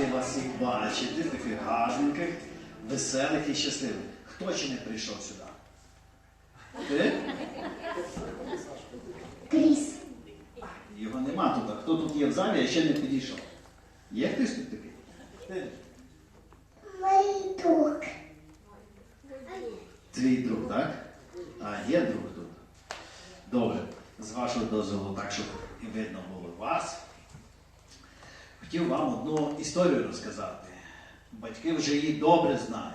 радий вас всіх бачити, таких гарненьких, веселих і щасливих. Хто ще не прийшов сюди? Ти? Кріс. Його нема тут. Хто тут є в залі, я ще не підійшов. Є хтось тут такий? Ти? Мій друг. Твій друг, так? А, є друг тут. Добре. З вашого дозволу, так, щоб і видно було вас. Хотів вам одну історію розказати. Батьки вже її добре знають.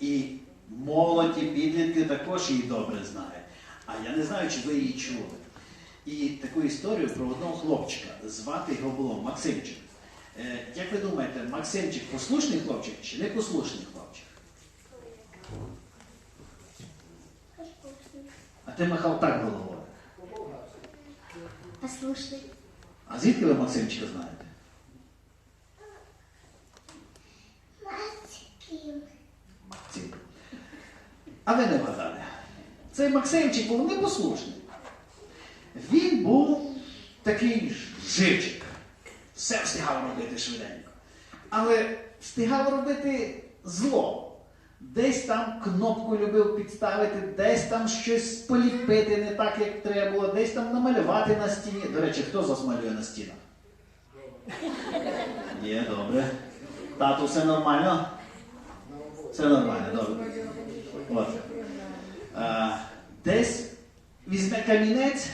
І молоді підлітки також її добре знають. А я не знаю, чи ви її чули. І таку історію про одного хлопчика. Звати його було Максимчик. Е, як ви думаєте, Максимчик послушний хлопчик чи не послушний хлопчик? А ти махав так головою. Послушний. А звідки ви Максимчика знаєте? Маскін. Максим. А ви не вгадали. Цей Максимчик був непослушний. Він був такий живчик. Все встигав робити швиденько. Але встигав робити зло. Десь там кнопку любив підставити, десь там щось поліпити не так, як треба було, десь там намалювати на стіні. До речі, хто засмалює на стінах? Є, добре. Тату, все нормально? Все нормально, добре. От. Десь візьме камінець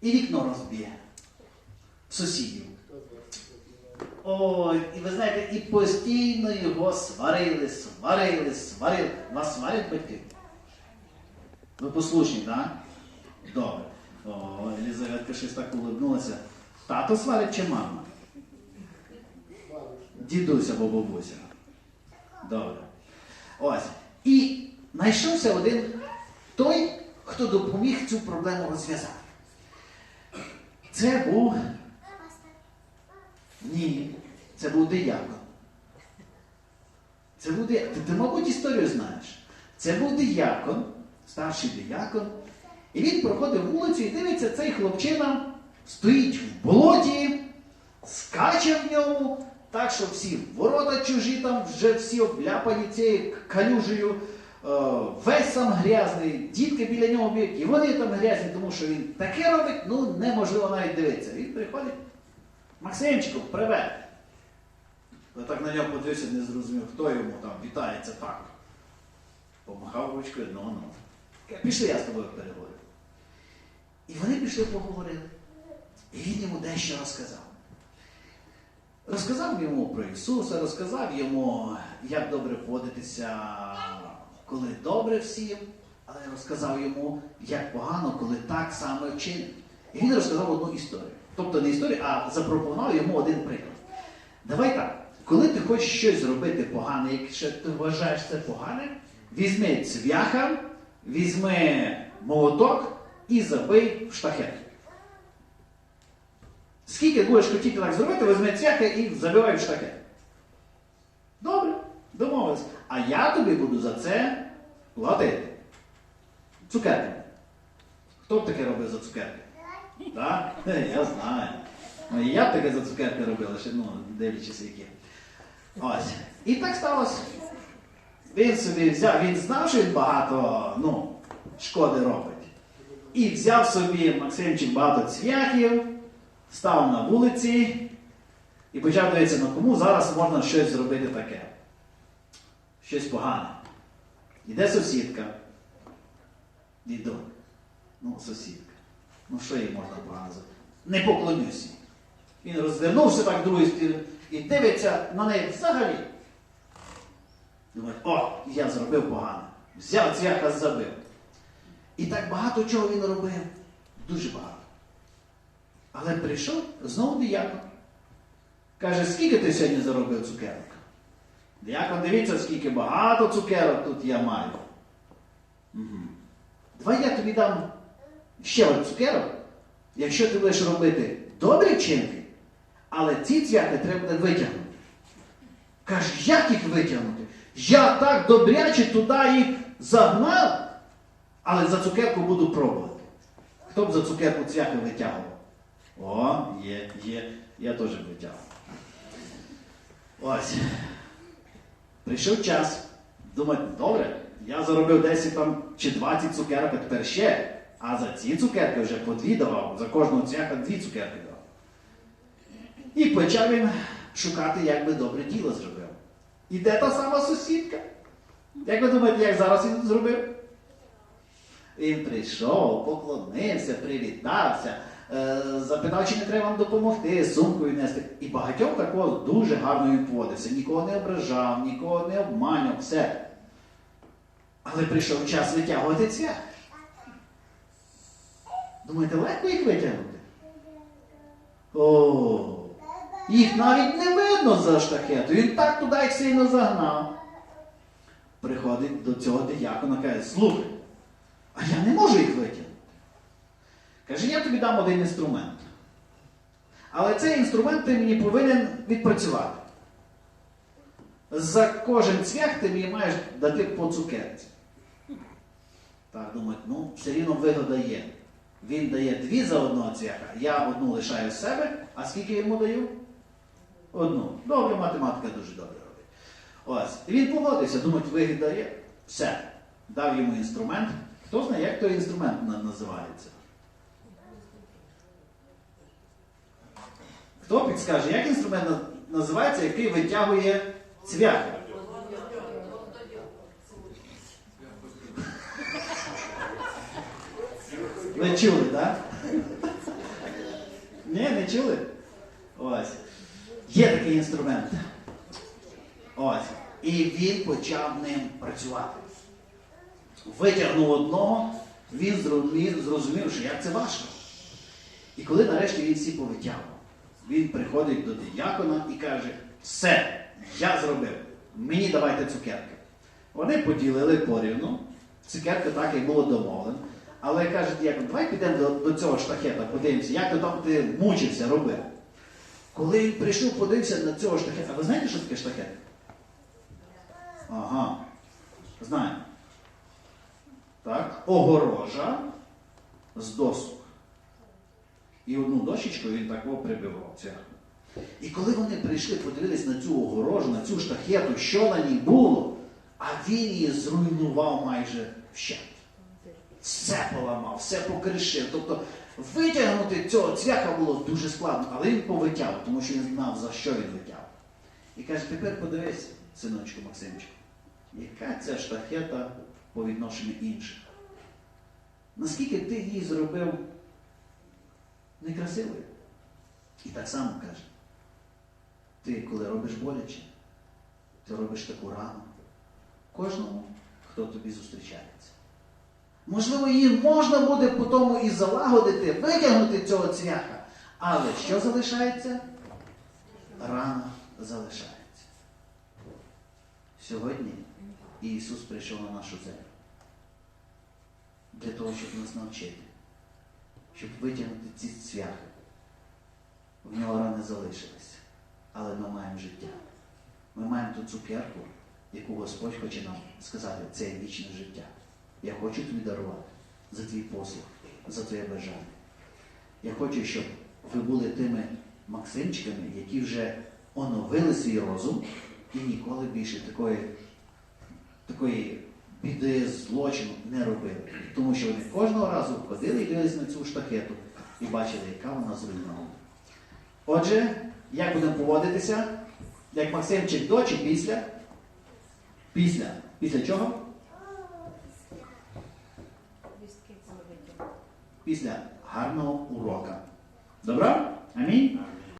і вікно розб'є. Сусідів. Ой, і ви знаєте, і постійно його сварили, сварили, сварили. Вас сварять батьки? Ви послушні, так? Добре. О, Елізаветка щось так улыбнулася. Тато сварить чи мама? Дідуся або бабуся. Добре. Ось. І знайшовся один той, хто допоміг цю проблему розв'язати. Це був. Ні, це був диякон. Це був диякон. Ти, ти, мабуть, історію знаєш. Це був диякон, старший диякон. І він проходив вулицю і дивиться, цей хлопчина стоїть в болоті, скаче в ньому, так що всі ворота чужі там вже всі обляпані цією калюжею, весь сам грязний, дітки біля нього бігають, і вони там грязні, тому що він таке робить, ну неможливо навіть дивитися. Він приходить, Максимчику, привет! Я так на нього подивився, не зрозумів, хто йому там вітається так. Помахав ручкою, ну ну. Пішли, я з тобою переговорю. І вони пішли поговорили. І він йому дещо розказав. Розказав йому про Ісуса, розказав йому, як добре поводитися, коли добре всім, але я розказав йому, як погано, коли так само чинить. І він розказав одну історію. Тобто не історію, а запропонував йому один приклад. Давай так, коли ти хочеш щось зробити погане, якщо ти вважаєш це погане, візьми цвяха, візьми молоток і забий в штахет. Скільки будеш хотіти так зробити, візьми цвяха і забивай в штахет. А я тобі буду за це платити. Цукерки. Хто б таке робив за цукерки? Так? Я знаю. Ну, і я б таке за цукерки робила, ще, ну, дивлячись які. Ось. І так сталося. Він собі взяв, він знав, що він багато ну, шкоди робить. І взяв собі Максимчик багато цвяхів, став на вулиці і почав дивитися, ну кому зараз можна щось зробити таке. Щось погане. Іде сусідка. Дідо. Ну, сусідка. Ну що їй можна погано зробити? Не поклонюсь їй. Він розвернувся так другою сторони і дивиться на неї взагалі. Думає, о, я зробив погано. Взяв цвяха, забив. І так багато чого він робив. Дуже багато. Але прийшов знову диякон. Каже, скільки ти сьогодні заробив цукерок? Диякон, дивіться, скільки багато цукерок тут я маю. Угу. Давай я тобі дам ще один цукерок, якщо ти будеш робити добрі вчинки, але ці цвяхи треба буде витягнути. Каже, як їх витягнути? Я так добряче туди їх загнав, але за цукерку буду пробувати. Хто б за цукерку цвяхи витягував? О, є, є, я теж витягував. Ось. Прийшов час. Думати, добре, я заробив 10 там, чи 20 цукерок, а тепер ще. А за ці цукерки вже по дві давав, за кожного цвяха дві цукерки давав. І почав він шукати, як би добре діло зробив. І де та сама сусідка? Як ви думаєте, як зараз він зробив? Він прийшов, поклонився, привітався, запитав, чи не треба вам допомогти, сумкою нести. І багатьом такого дуже гарно він поводився. Нікого не ображав, нікого не обманював, все. Але прийшов час витягувати цвях. Думаєте, легко їх витягнути? О, їх навіть не видно за штахету. Він так туди їх сильно загнав. Приходить до цього диякона, каже, слухай, а я не можу їх витягнути. Каже, я тобі дам один інструмент. Але цей інструмент ти мені повинен відпрацювати. За кожен цвях ти мені маєш дати по цукерці. Так, думають, ну, все рівно вигода є. Він дає дві за одного цвяха, я одну лишаю себе, а скільки йому даю? Одну. Добре, математика дуже добре робить. Ось. І він погодився, думать, вигода є. Все. Дав йому інструмент. Хто знає, як той інструмент називається? Хто підскаже, як інструмент називається, який витягує цвяхи? Ви чули, так? Ні, не чули? Ось. Є такий інструмент. Ось. І він почав ним працювати. Витягнув одного, він зрозумів, що як це важко. І коли нарешті він всі повитягував, він приходить до диякона і каже: все, я зробив, мені давайте цукерки. Вони поділили порівну, цукерки так і було домовлено. Але каже діякон, давай підемо до, до цього штахета, подивимося, як ти там ти мучився, робив. Коли він прийшов, подивився на цього штахета. А ви знаєте, що таке штахет? Ага. Знаю. Так, огорожа з досок. І одну дощечку він такого прибивав цвяху. І коли вони прийшли, подивились на цю огорожу, на цю штахету, що на ній було, а він її зруйнував майже вщент. Все поламав, все покришив. Тобто витягнути цього цвяха було дуже складно, але він повитягав, тому що він знав, за що він витягав. І каже, тепер подивись, синочку Максимчику, яка ця штахета по відношенню інших. Наскільки ти її зробив некрасивою? І так само каже, ти коли робиш боляче, ти робиш таку рану кожному, хто тобі зустрічається. Можливо, її можна буде по тому і залагодити, витягнути цього цвяха. Але що залишається? Рана залишається. Сьогодні Ісус прийшов на нашу землю для того, щоб нас навчити, щоб витягнути ці цвяхи. В нього рани залишилися, але ми маємо життя. Ми маємо ту цукерку, яку Господь хоче нам сказати, це вічне життя. Я хочу тобі дарувати за твій послуг, за твоє бажання. Я хочу, щоб ви були тими Максимчиками, які вже оновили свій розум і ніколи більше такої, такої біди, злочину не робили. Тому що вони кожного разу ходили і дивились на цю штахету і бачили, яка вона зруйнована. Отже, як будемо поводитися? Як Максимчик до чи після? Після. Після чого? Після гарного урока. Добре? Амінь?